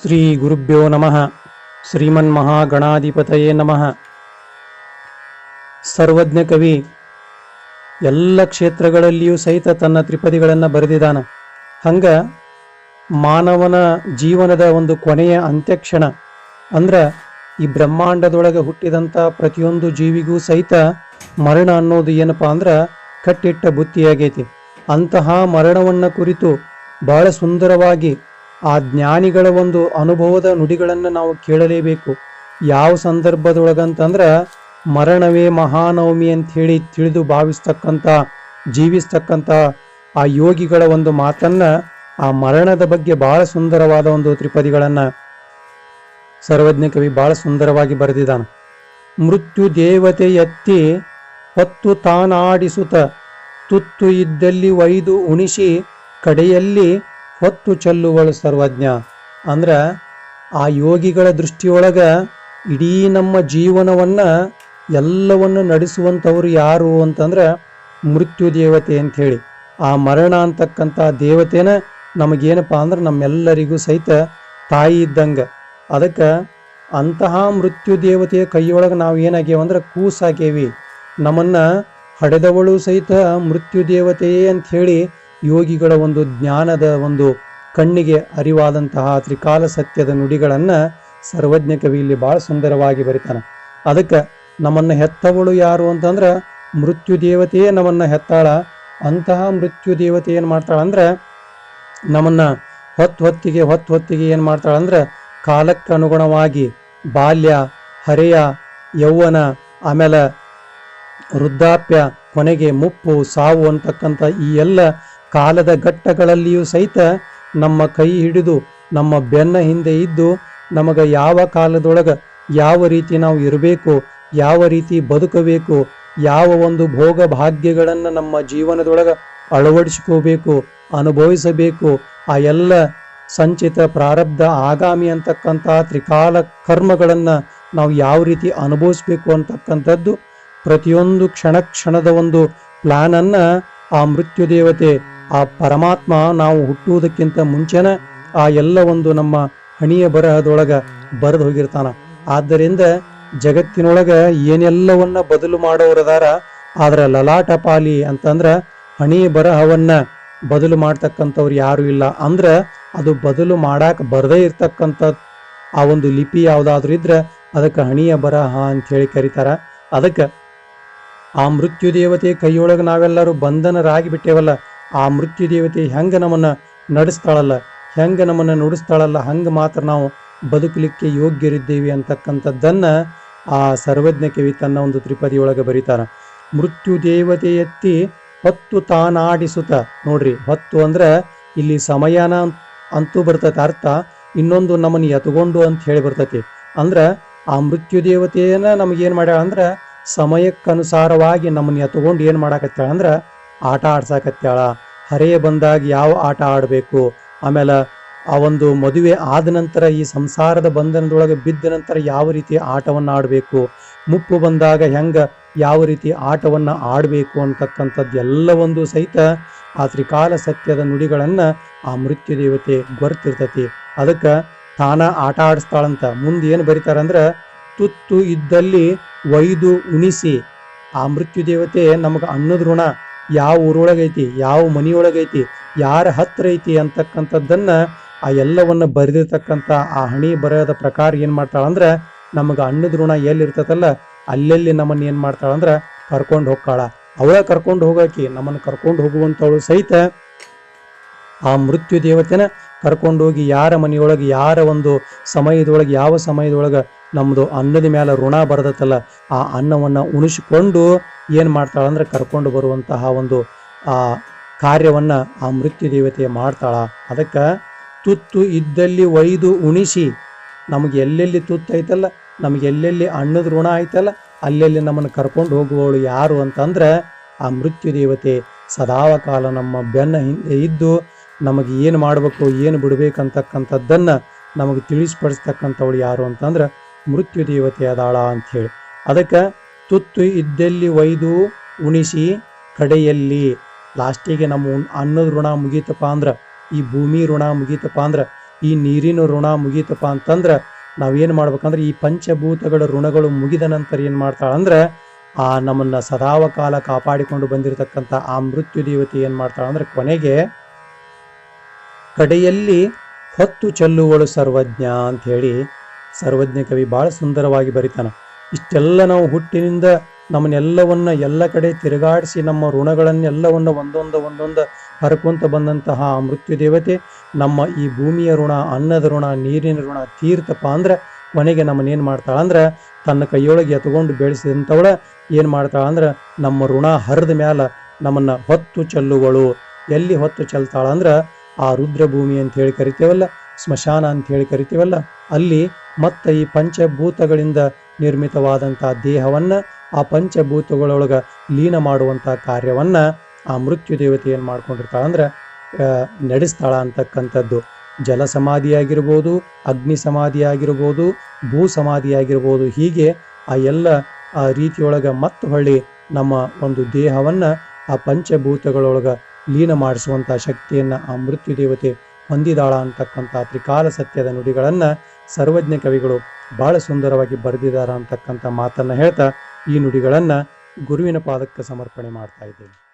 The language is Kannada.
ಶ್ರೀ ಗುರುಭ್ಯೋ ನಮಃ. ಶ್ರೀಮನ್ ಶ್ರೀಮನ್ಮಹಾಗಣಾಧಿಪತಯೇ ನಮಃ. ಸರ್ವಜ್ಞ ಕವಿ ಎಲ್ಲ ಕ್ಷೇತ್ರಗಳಲ್ಲಿಯೂ ಸಹಿತ ತನ್ನ ತ್ರಿಪದಿಗಳನ್ನು ಬರೆದಿದ್ದಾನೆ. ಹಂಗ ಮಾನವನ ಜೀವನದ ಒಂದು ಕೊನೆಯ ಅಂತ್ಯಕ್ಷಣ, ಅಂದ್ರೆ ಈ ಬ್ರಹ್ಮಾಂಡದೊಳಗೆ ಹುಟ್ಟಿದಂಥ ಪ್ರತಿಯೊಂದು ಜೀವಿಗೂ ಸಹಿತ ಮರಣ ಅನ್ನೋದು ಏನಪ್ಪಾ ಅಂದ್ರೆ ಕಟ್ಟಿಟ್ಟ ಬುತ್ತಿಯಾಗೈತಿ. ಅಂತಹ ಮರಣವನ್ನ ಕುರಿತು ಬಹಳ ಸುಂದರವಾಗಿ ಆ ಜ್ಞಾನಿಗಳ ಒಂದು ಅನುಭವದ ನುಡಿಗಳನ್ನು ನಾವು ಕೇಳಲೇಬೇಕು. ಯಾವ ಸಂದರ್ಭದೊಳಗಂತಂದ್ರೆ, ಮರಣವೇ ಮಹಾನವಮಿ ಅಂತ ಹೇಳಿ ತಿಳಿದು ಭಾವಿಸ್ತಕ್ಕಂಥ, ಜೀವಿಸ್ತಕ್ಕಂಥ ಆ ಯೋಗಿಗಳ ಒಂದು ಮಾತನ್ನ, ಆ ಮರಣದ ಬಗ್ಗೆ ಬಹಳ ಸುಂದರವಾದ ಒಂದು ತ್ರಿಪದಿಗಳನ್ನ ಸರ್ವಜ್ಞ ಕವಿ ಬಹಳ ಸುಂದರವಾಗಿ ಬರೆದಿದ್ದಾನೆ. ಮೃತ್ಯು ದೇವತೆ ಎತ್ತಿ ಹೊತ್ತು ತಾನಾಡಿಸುತ್ತ, ತುತ್ತು ಇದ್ದಲ್ಲಿ ಒಯ್ದು ಉಣಿಸಿ, ಕಡೆಯಲ್ಲಿ ಹೊತ್ತು ಚೆಲ್ಲುವಳು ಸರ್ವಜ್ಞ. ಅಂದ್ರೆ ಆ ಯೋಗಿಗಳ ದೃಷ್ಟಿಯೊಳಗ ಇಡೀ ನಮ್ಮ ಜೀವನವನ್ನ ಎಲ್ಲವನ್ನು ನಡೆಸುವಂಥವ್ರು ಯಾರು ಅಂತಂದ್ರೆ ಮೃತ್ಯು ದೇವತೆ ಅಂತ ಹೇಳಿ ಆ ಮರಣ ಅಂತಕ್ಕಂಥ ದೇವತೆನ ನಮಗೇನಪ್ಪ ಅಂದ್ರೆ ನಮ್ಮೆಲ್ಲರಿಗೂ ಸಹಿತ ತಾಯಿ ಇದ್ದಂಗೆ. ಅದಕ್ಕೆ ಅಂತಹ ಮೃತ್ಯು ದೇವತೆಯ ಕೈಯೊಳಗೆ ನಾವು ಏನಾಗ್ಯೇವ ಅಂದ್ರೆ ಕೂಸಾಗೇವಿ ನಮ್ಮನ್ನ ಹಡೆದವಳು ಸಹಿತ ಮೃತ್ಯು ದೇವತೆಯೇ ಅಂತ ಹೇಳಿ ಯೋಗಿಗಳ ಒಂದು ಜ್ಞಾನದ ಒಂದು ಕಣ್ಣಿಗೆ ಅರಿವಾದಂತಹ ತ್ರಿಕಾಲ ಸತ್ಯದ ನುಡಿಗಳನ್ನು ಸರ್ವಜ್ಞ ಕವಿ ಇಲ್ಲಿ ಬಹಳ ಸುಂದರವಾಗಿ ಬರಿತಾನೆ. ಅದಕ್ಕೆ ನಮ್ಮನ್ನು ಹೆತ್ತವಳು ಯಾರು ಅಂತಂದ್ರೆ ಮೃತ್ಯು ದೇವತೆಯೇ ನಮ್ಮನ್ನ ಹೆತ್ತಾಳ. ಅಂತಹ ಮೃತ್ಯು ದೇವತೆ ಏನು ಮಾಡ್ತಾಳಂದ್ರೆ ನಮ್ಮನ್ನ ಹೊತ್ತು ಹೊತ್ತಿಗೆ ಹೊತ್ತು ಹೊತ್ತಿಗೆ ಏನು ಮಾಡ್ತಾಳಂದ್ರೆ ಕಾಲಕ್ಕೆ ಅನುಗುಣವಾಗಿ ಬಾಲ್ಯ, ಹರೆಯ, ಯೌವನ, ಆಮೇಲೆ ವೃದ್ಧಾಪ್ಯ, ಕೊನೆಗೆ ಮುಪ್ಪು, ಸಾವು ಅಂತಕ್ಕಂಥ ಈ ಎಲ್ಲ ಕಾಲದ ಘಟ್ಟಗಳಲ್ಲಿಯೂ ಸಹಿತ ನಮ್ಮ ಕೈ ಹಿಡಿದು, ನಮ್ಮ ಬೆನ್ನ ಹಿಂದೆ ಇದ್ದು, ನಮಗೆ ಯಾವ ಕಾಲದೊಳಗೆ ಯಾವ ರೀತಿ ನಾವು ಇರಬೇಕು, ಯಾವ ರೀತಿ ಬದುಕಬೇಕು, ಯಾವ ಒಂದು ಭೋಗ ಭಾಗ್ಯಗಳನ್ನು ನಮ್ಮ ಜೀವನದೊಳಗೆ ಅಳವಡಿಸ್ಕೋಬೇಕು, ಅನುಭವಿಸಬೇಕು, ಆ ಎಲ್ಲ ಸಂಚಿತ ಪ್ರಾರಬ್ಧ, ಆಗಾಮಿ ಅಂತಕ್ಕಂಥ ತ್ರಿಕಾಲ ಕರ್ಮಗಳನ್ನು ನಾವು ಯಾವ ರೀತಿ ಅನುಭವಿಸ್ಬೇಕು ಅಂತಕ್ಕಂಥದ್ದು ಪ್ರತಿಯೊಂದು ಕ್ಷಣ ಕ್ಷಣದ ಒಂದು ಪ್ಲ್ಯಾನನ್ನು ಅನ್ನ ಆ ಮೃತ್ಯು ದೇವತೆ ಆ ಪರಮಾತ್ಮ ನಾವು ಹುಟ್ಟುವುದಕ್ಕಿಂತ ಮುಂಚೆನ ಆ ಎಲ್ಲ ಒಂದು ನಮ್ಮ ಹಣಿಯ ಬರಹದೊಳಗ ಬರೆದು ಹೋಗಿರ್ತಾನ. ಆದ್ದರಿಂದ ಜಗತ್ತಿನೊಳಗ ಏನೆಲ್ಲವನ್ನ ಬದಲು ಮಾಡೋರದಾರ, ಆದ್ರೆ ಲಲಾಟಪಾಲಿ ಅಂತಂದ್ರೆ ಹಣಿ ಬರಹವನ್ನ ಬದಲು ಮಾಡ್ತಕ್ಕಂಥವ್ರು ಯಾರು ಇಲ್ಲ. ಅಂದ್ರೆ ಅದು ಬದಲು ಮಾಡಾಕ ಬರದೇ ಇರ್ತಕ್ಕಂಥ ಆ ಒಂದು ಲಿಪಿ ಯಾವುದಾದ್ರೂ ಇದ್ರೆ ಅದಕ್ಕೆ ಹಣಿಯ ಬರಹ ಅಂತ ಹೇಳಿ ಕರೀತಾರ. ಅದಕ್ಕೆ ಆ ಮೃತ್ಯು ದೇವತೆ ಕೈಯೊಳಗೆ ನಾವೆಲ್ಲರೂ ಬಂಧನರಾಗಿ ಬಿಟ್ಟೇವಲ್ಲ ಆ ಮೃತ್ಯು ದೇವತೆ ಹೆಂಗ ನಮ್ಮನ್ನ ನಡೆಸ್ತಾಳಲ್ಲ, ಹೆಂಗೆ ನಮ್ಮನ್ನು ನುಡಿಸ್ತಾಳಲ್ಲ, ಹಂಗ ಮಾತ್ರ ನಾವು ಬದುಕಲಿಕ್ಕೆ ಯೋಗ್ಯರಿದ್ದೇವೆ ಅಂತಕ್ಕಂಥದ್ದನ್ನು ಆ ಸರ್ವಜ್ಞ ಕವಿ ತನ್ನ ಒಂದು ತ್ರಿಪದಿಯೊಳಗೆ ಬರೀತಾರ ಮೃತ್ಯು ದೇವತೆ ಎತ್ತಿ ಹೊತ್ತು ತಾನಾಡಿಸುತ್ತ. ನೋಡ್ರಿ, ಹೊತ್ತು ಅಂದ್ರೆ ಇಲ್ಲಿ ಸಮಯನ ಅಂತೂ ಬರ್ತೈತೆ ಅರ್ಥ. ಇನ್ನೊಂದು ನಮ್ಮನ್ನು ಎತ್ಕೊಂಡು ಅಂತ ಹೇಳಿ ಬರ್ತೈತಿ. ಅಂದ್ರ ಆ ಮೃತ್ಯು ದೇವತೆಯನ್ನ ನಮಗೇನು ಮಾಡ್ಯಾಳ ಅಂದ್ರೆ ಸಮಯಕ್ಕನುಸಾರವಾಗಿ ನಮ್ಮನ್ನು ಎತ್ಕೊಂಡು ಏನು ಮಾಡಾಕತ್ತಾಳ ಅಂದ್ರ ಆಟ ಆಡ್ಸಾಕತ್ಯಾಳ. ಹರೆಯ ಬಂದಾಗ ಯಾವ ಆಟ ಆಡಬೇಕು? ಆಮೇಲೆ ಆ ಒಂದು ಮದುವೆ ಆದ ನಂತರ ಈ ಸಂಸಾರದ ಬಂಧನದೊಳಗೆ ಬಿದ್ದ ನಂತರ ಯಾವ ರೀತಿ ಆಟವನ್ನು ಆಡಬೇಕು? ಮುಪ್ಪು ಬಂದಾಗ ಹೆಂಗ ಯಾವ ರೀತಿ ಆಟವನ್ನು ಆಡಬೇಕು ಅಂತಕ್ಕಂಥದ್ದು ಎಲ್ಲವೊಂದು ಸಹಿತ ಆ ತ್ರಿಕಾಲ ಸತ್ಯದ ನುಡಿಗಳನ್ನು ಆ ಮೃತ್ಯು ದೇವತೆ ಗೊರ್ತಿರ್ತತಿ. ಅದಕ್ಕೆ ತಾನ ಆಟ ಆಡಿಸ್ತಾಳಂತ. ಮುಂದೆ ಏನು ಬರೀತಾರಂದ್ರೆ ತುತ್ತು ಇದ್ದಲ್ಲಿ ಒಯ್ದು ಉಣಿಸಿ ಆ ಮೃತ್ಯು ದೇವತೆ ನಮಗೆ ಅನ್ನದ ಋಣ ಯಾವ ಊರೊಳಗೈತಿ, ಯಾವ ಮನಿಯೊಳಗೈತಿ, ಯಾರ ಹತ್ರ ಐತಿ ಅಂತಕ್ಕಂಥದ್ದನ್ನ ಆ ಎಲ್ಲವನ್ನ ಬರೆದಿರ್ತಕ್ಕಂಥ ಆ ಹಣಿ ಬರಹದ ಪ್ರಕಾರ ಏನ್ ಮಾಡ್ತಾಳಂದ್ರೆ ನಮಗೆ ಅಣ್ಣದ ಋಣ ಎಲ್ಲಿರ್ತತಲ್ಲ ಅಲ್ಲೆಲ್ಲಿ ನಮ್ಮನ್ನು ಏನು ಮಾಡ್ತಾಳಂದ್ರೆ ಕರ್ಕೊಂಡು ಹೋಗ್ತಾಳ. ಅವಳ ಕರ್ಕೊಂಡು ಹೋಗಾಕಿ ನಮ್ಮನ್ನು ಕರ್ಕೊಂಡು ಹೋಗುವಂತವಳು ಸಹಿತ ಆ ಮೃತ್ಯು ದೇವತೆನ ಕರ್ಕೊಂಡೋಗಿ ಯಾರ ಮನೆಯೊಳಗೆ, ಯಾರ ಒಂದು ಸಮಯದೊಳಗೆ, ಯಾವ ಸಮಯದೊಳಗೆ ನಮ್ದು ಅನ್ನದ ಮೇಲೆ ಋಣ ಬರದತ್ತಲ್ಲ ಆ ಅನ್ನವನ್ನ ಉಣಿಸಿಕೊಂಡು ಏನು ಮಾಡ್ತಾಳ ಅಂದ್ರೆ ಕರ್ಕೊಂಡು ಬರುವಂತಹ ಒಂದು, ಆ ಕಾರ್ಯವನ್ನ ಆ ಮೃತ್ಯು ದೇವತೆ ಮಾಡ್ತಾಳ. ಅದಕ್ಕ ತುತ್ತು ಇದ್ದಲ್ಲಿ ಒಯ್ದು ಉಣಿಸಿ, ನಮಗೆ ಎಲ್ಲೆಲ್ಲಿ ತುತ್ತು ಐತಲ್ಲ, ನಮಗೆ ಎಲ್ಲೆಲ್ಲಿ ಅನ್ನದ ಋಣ ಐತಲ್ಲ, ಅಲ್ಲೆಲ್ಲಿ ನಮ್ಮನ್ನು ಕರ್ಕೊಂಡು ಹೋಗುವವಳು ಯಾರು ಅಂತಂದ್ರೆ ಆ ಮೃತ್ಯು ದೇವತೆ ಸದಾವಕಾಲ ನಮ್ಮ ಬೆನ್ನ ಹಿಂದೆ ಇದ್ದು ನಮಗೆ ಏನು ಮಾಡಬೇಕು, ಏನು ಬಿಡ್ಬೇಕಂತಕ್ಕಂಥದ್ದನ್ನ ನಮಗೆ ತಿಳಿಸ್ಪಡಿಸ್ತಕ್ಕಂಥವಳು ಯಾರು ಅಂತಂದ್ರೆ ಮೃತ್ಯು ದೇವತೆ ಅದಾಳ ಅಂತ ಹೇಳಿ. ಅದಕ್ಕೆ ತುತ್ತು ಇದ್ದಲ್ಲಿ ಒಯ್ದು ಉಣಿಸಿ ಕಡೆಯಲ್ಲಿ. ಲಾಸ್ಟಿಗೆ ನಮ್ಮ ಅನ್ನದ ಋಣ ಮುಗೀತಪ್ಪ ಅಂದ್ರೆ, ಈ ಭೂಮಿ ಋಣ ಮುಗೀತಪ್ಪ ಅಂದ್ರೆ, ಈ ನೀರಿನ ಋಣ ಮುಗೀತಪ್ಪ ಅಂತಂದ್ರೆ ನಾವೇನು ಮಾಡ್ಬೇಕಂದ್ರೆ ಈ ಪಂಚಭೂತಗಳ ಋಣಗಳು ಮುಗಿದ ನಂತರ ಏನು ಮಾಡ್ತಾಳಂದ್ರೆ ಆ ನಮ್ಮನ್ನು ಸದಾವಕಾಲ ಕಾಪಾಡಿಕೊಂಡು ಬಂದಿರತಕ್ಕಂಥ ಆ ಮೃತ್ಯು ದೇವತೆ ಏನು ಮಾಡ್ತಾಳ ಅಂದ್ರೆ ಕೊನೆಗೆ ಕಡೆಯಲ್ಲಿ ಹೊತ್ತು ಚೆಲ್ಲುವಳು ಸರ್ವಜ್ಞ ಅಂತ ಹೇಳಿ ಸರ್ವಜ್ಞ ಕವಿ ಭಾಳ ಸುಂದರವಾಗಿ ಬರಿತಾನ. ಇಷ್ಟೆಲ್ಲ ನಾವು ಹುಟ್ಟಿನಿಂದ ನಮ್ಮನ್ನೆಲ್ಲವನ್ನ ಎಲ್ಲ ಕಡೆ ತಿರುಗಾಡಿಸಿ ನಮ್ಮ ಋಣಗಳನ್ನೆಲ್ಲವನ್ನ ಒಂದೊಂದು ಒಂದೊಂದು ಹರಕೊಂತ ಬಂದಂತಹ ಮೃತ್ಯು ದೇವತೆ ನಮ್ಮ ಈ ಭೂಮಿಯ ಋಣ, ಅನ್ನದ ಋಣ, ನೀರಿನ ಋಣ ತೀರ್ತಪ್ಪ ಅಂದ್ರೆ ಕೊನೆಗೆ ನಮ್ಮನ್ನೇನು ಮಾಡ್ತಾಳ ಅಂದ್ರೆ ತನ್ನ ಕೈಯೊಳಗೆ ಎತ್ಕೊಂಡು ಬೆಳೆಸಿದಂಥವಳ ಏನು ಮಾಡ್ತಾಳ ಅಂದ್ರೆ ನಮ್ಮ ಋಣ ಹರಿದ ಮ್ಯಾಲ ನಮ್ಮನ್ನ ಹೊತ್ತು ಚೆಲ್ಲುವಳು. ಎಲ್ಲಿ ಹೊತ್ತು ಚೆಲ್ತಾಳ ಅಂದ್ರೆ ಆ ರುದ್ರಭೂಮಿ ಅಂತ ಹೇಳಿ ಕರಿತೇವಲ್ಲ, ಸ್ಮಶಾನ ಅಂತ ಹೇಳಿ ಕರಿತೀವಲ್ಲ, ಅಲ್ಲಿ ಮತ್ತೆ ಈ ಪಂಚಭೂತಗಳಿಂದ ನಿರ್ಮಿತವಾದಂಥ ದೇಹವನ್ನ ಆ ಪಂಚಭೂತಗಳೊಳಗ ಲೀನ ಮಾಡುವಂಥ ಕಾರ್ಯವನ್ನ ಆ ಮೃತ್ಯು ದೇವತೆ ಏನು ಮಾಡ್ಕೊಂಡಿರ್ತಾಳ ಅಂದ್ರೆ ನಡೆಸ್ತಾಳ ಅಂತಕ್ಕಂಥದ್ದು. ಜಲ ಸಮಾಧಿಯಾಗಿರ್ಬೋದು, ಅಗ್ನಿ ಸಮಾಧಿಯಾಗಿರ್ಬೋದು, ಭೂ ಸಮಾಧಿಯಾಗಿರ್ಬೋದು, ಹೀಗೆ ಆ ಎಲ್ಲ, ಆ ರೀತಿಯೊಳಗ ಮತ್ತು ಹೊಳ್ಳಿ ನಮ್ಮ ಒಂದು ದೇಹವನ್ನ ಆ ಪಂಚಭೂತಗಳೊಳಗ ಲೀನ ಮಾಡಿಸುವಂಥ ಶಕ್ತಿಯನ್ನು ಆ ಮೃತ್ಯು ದೇವತೆ ಹೊಂದಿದಾಳ ಅಂತಕ್ಕಂಥ ತ್ರಿಕಾಲ ಸತ್ಯದ ನುಡಿಗಳನ್ನು ಸರ್ವಜ್ಞ ಕವಿಗಳು ಬಹಳ ಸುಂದರವಾಗಿ ಬರೆದಿದ್ದಾರೆ ಅಂತಕ್ಕಂಥ ಮಾತನ್ನು ಹೇಳ್ತಾ ಈ ನುಡಿಗಳನ್ನು ಗುರುವಿನ ಪಾದಕ್ಕೆ ಸಮರ್ಪಣೆ ಮಾಡ್ತಾ ಇದ್ದೇನೆ.